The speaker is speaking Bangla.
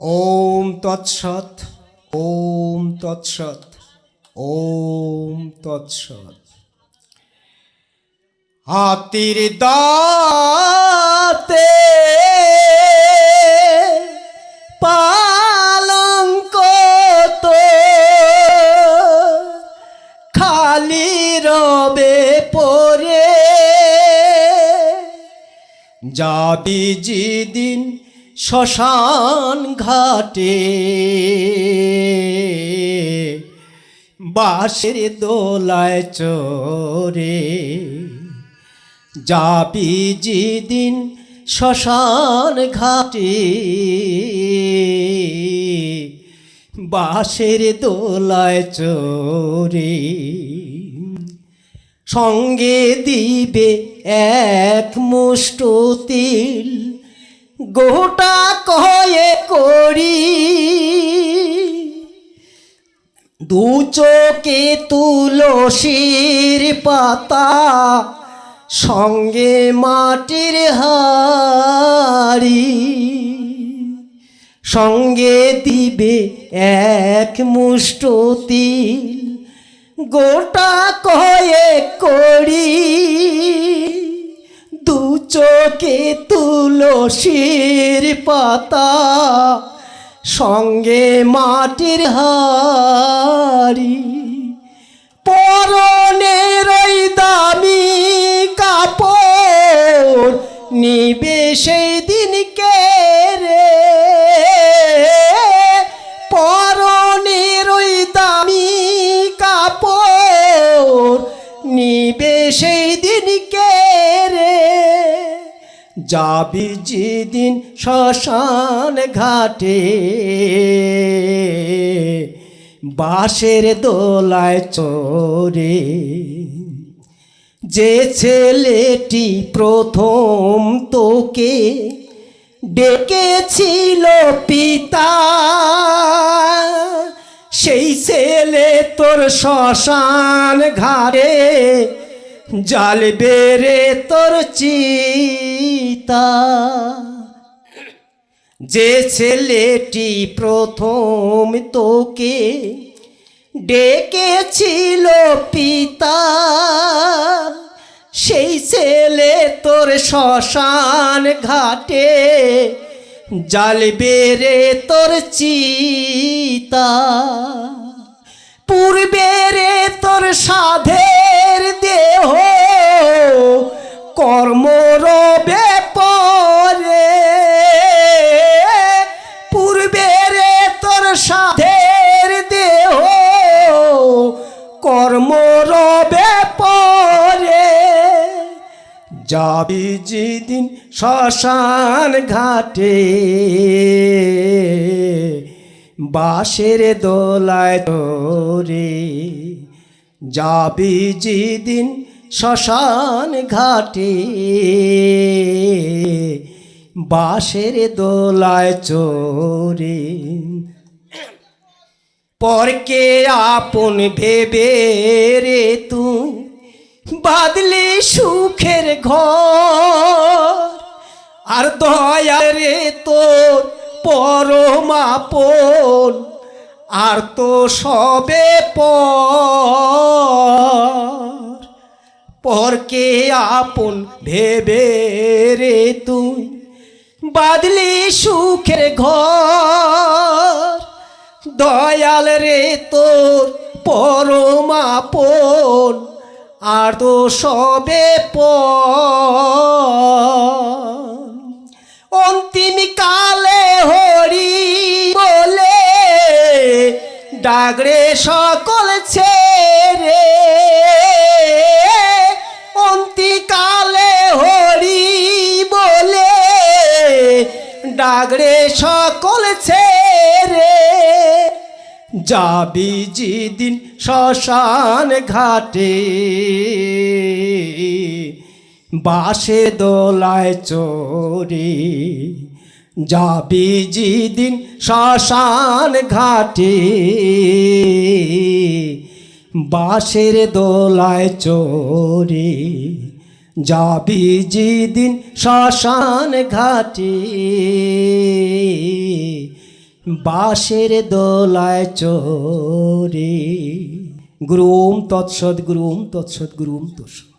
ওম তৎসৎ ওম তৎসৎ ওম তৎসৎ। হাতির দাঁতে পালঙ্ক তো খালি রবে পরে। যাবি যেদিন শ্মশান ঘাটে। বাঁশের দোলায় চরে যাবি যেদিন শ্মশান ঘাটে। বাঁশের দোলায় চরে সঙ্গে দিবে এক মুষ্ট তিল। গোটা কয়ে করি। দু চোখে তুলসীর পাতা, সঙ্গে মাটির হাড়ি। সঙ্গে দিবে এক মুষ্ট তিল, গোটা কয়ে করি। দু চোখে তুলসীর পাতা সঙ্গে মাটির হাড়ি পরনের যাবি যেদিন শ্মশান ঘাটে, বাঁশের দোলায় চরে যে ছেলেটি প্রথম তোকে ডেকেছিল পিতা, সেই ছেলে তোর শ্মশান ঘাড়ে জাল বেড়ে তোর চিতা যে ছেলেটি প্রথম তোকে ডেকেছিল পিতা, সেই ছেলে তোর শ্মশান ঘাটে জাল বেড়ে তোর চিতা। পূর্বেরে তোর সাধের দেহ কর্ম কর্ম রবে পরে যাবি যেদিন শ্মশান ঘাটে। বাঁশের দোলায় তোরে যাবি যেদিন শ্মশান ঘাটে। বাঁশের দোলায় চোরে পরকে আপন ভেবে রে তুই? বাদলে সুখের ঘর। আর দয়া রে তোর পরমাপন আর তো সবে পরকে আপন ভেবে রে তুই? বাদলি সুখের ঘর। দয়াল রে তোর পরমাপন আর তো সবে পন্তিম কালে হরি বলে ডাগরে সকল ছেড়ে যাবি যেদিন শ্মশান ঘাটে। বাসে দোলায় চোরে যাবি যেদিন শ্মশান ঘাটে। বাঁশের দোলায় চোরে যাবি যেদিন শ্মশান ঘাটে। বাঁশের দোলায় চোরে গুরুম তৎসৎ গুরুম তৎসৎ গুরুম তৎসৎ।